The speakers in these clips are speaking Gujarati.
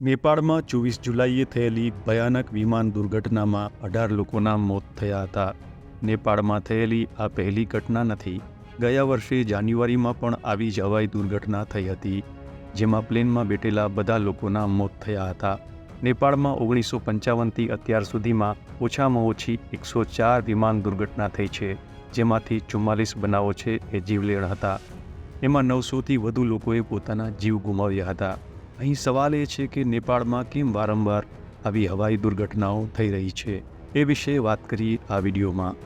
નેપાળમાં ચોવીસ જુલાઈએ થયેલી ભયાનક વિમાન દુર્ઘટનામાં અઢાર લોકોના મોત થયા હતા. નેપાળમાં થયેલી આ પહેલી ઘટના નથી. ગયા વર્ષે જાન્યુઆરીમાં પણ આવી જ હવાઈ દુર્ઘટના થઈ હતી, જેમાં પ્લેનમાં બેઠેલા બધા લોકોના મોત થયા હતા. નેપાળમાં ઓગણીસો પંચાવનથી અત્યાર સુધીમાં ઓછામાં ઓછી એકસો ચાર વિમાન દુર્ઘટના થઈ છે, જેમાંથી ચુમ્માલીસ બનાવો છે એ જીવલેણ હતા. એમાં નવસોથી વધુ લોકોએ પોતાના જીવ ગુમાવ્યા હતા. અહીં સવાલ એ છે કે નેપાળમાં કેમ વારંવાર આવી હવાઈ દુર્ઘટનાઓ થઈ રહી છે એ વિશે વાત કરીએ આ વિડીયોમાં.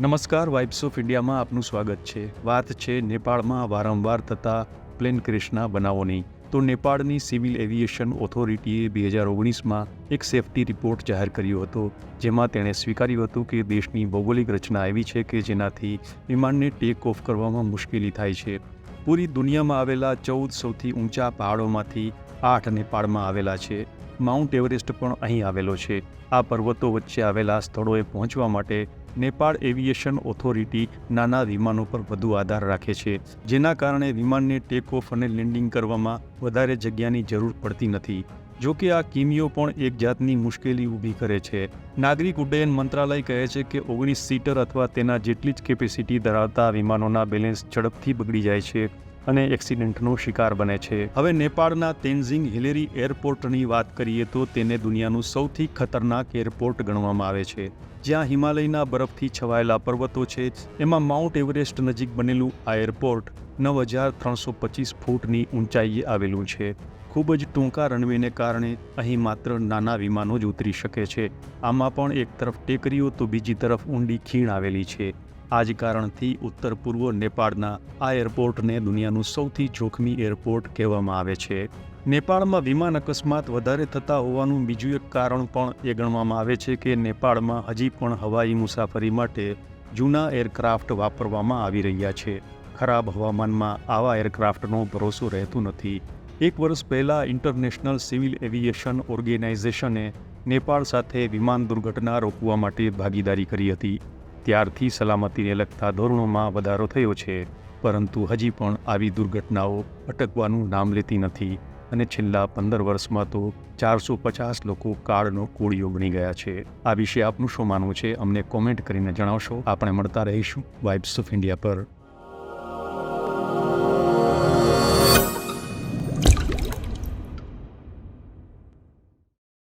નમસ્કાર વાઇબ્સ ઓફ ઇન્ડિયામાં આપનું સ્વાગત છે. વાત છે નેપાળમાં વારંવાર થતા પ્લેન ક્રેશના બનાવોની. તો નેપાળની સિવિલ એવિએશન ઓથોરિટીએ બે હજાર ઓગણીસમાં એક સેફટી રિપોર્ટ જાહેર કર્યો હતો, જેમાં તેણે સ્વીકાર્યું હતું કે દેશની ભૌગોલિક રચના એવી છે કે જેનાથી વિમાનને ટેક ઓફ કરવામાં મુશ્કેલી થાય છે. પૂરી દુનિયામાં આવેલા ચૌદ સૌથી ઊંચા પહાડોમાંથી આઠ નેપાળમાં આવેલા છે. માઉન્ટ એવરેસ્ટ પણ અહીં આવેલો છે. આ પર્વતો વચ્ચે આવેલા સ્થળોએ પહોંચવા માટે નેપાળ એવિએશન ઓથોરિટી નાના વિમાનો પર વધુ આધાર રાખે છે, જેના કારણે વિમાનને ટેક ઓફ અને લેન્ડિંગ કરવામાં વધારે જગ્યાની જરૂર પડતી નથી. જો કે આ કિમીઓ પણ એક જાતની મુશ્કેલી ઊભી કરે છે. નાગરિક ઉડ્ડયન મંત્રાલય કહે છે કે ઓગણીસ સીટર અથવા તેના જેટલી જ કેપેસિટી ધરાવતા વિમાનોના બેલેન્સ ઝડપથી બગડી જાય છે અને એક્સિડન્ટનો શિકાર બને છે. હવે નેપાળના તેન્ઝિંગ હિલેરી એરપોર્ટની વાત કરીએ તો તેને દુનિયાનું સૌથી ખતરનાક એરપોર્ટ ગણવામાં આવે છે. જ્યાં હિમાલયના બરફથી છવાયેલા પર્વતો છે. એમાં માઉન્ટ એવરેસ્ટ નજીક બનેલું આ એરપોર્ટ નવ હજાર ત્રણસો પચીસ ફૂટની ઊંચાઈએ આવેલું છે. ખૂબ જ ટૂંકા રનવેને કારણે અહીં માત્ર નાના વિમાનો જ ઉતરી શકે છે. આમાં પણ એક તરફ ટેકરીઓ તો બીજી તરફ ઊંડી ખીણ આવેલી છે. આ જ કારણથી ઉત્તર પૂર્વ નેપાળના આ એરપોર્ટને દુનિયાનું સૌથી જોખમી એરપોર્ટ કહેવામાં આવે છે. નેપાળમાં વિમાન અકસ્માત વધારે થતા હોવાનું બીજું એક કારણ પણ એ ગણવામાં આવે છે કે નેપાળમાં હજી પણ હવાઈ મુસાફરી માટે જૂના એરક્રાફ્ટ વાપરવામાં આવી રહ્યા છે. ખરાબ હવામાનમાં આવા એરક્રાફ્ટનો ભરોસો રહેતો નથી. એક વર્ષ પહેલાં ઇન્ટરનેશનલ સિવિલ એવિએશન ઓર્ગેનાઇઝેશને નેપાળ સાથે વિમાન દુર્ઘટના રોકવા માટે ભાગીદારી કરી હતી. ત્યારથી સલામતીને લગતા ધોરણોમાં વધારો થયો છે, પરંતુ હજી પણ આવી દુર્ઘટનાઓ અટકવાનું નામ લેતી નથી અને છેલ્લા પંદર વર્ષમાં તો ચારસો પચાસ લોકો કાળનો કોળીઓ બની ગયા છે. આ વિશે આપનું શું માનવું છે, અમને કોમેન્ટ કરીને જણાવશો. આપણે મળતા રહીશું વાઇબ્સ ઓફ ઇન્ડિયા પર.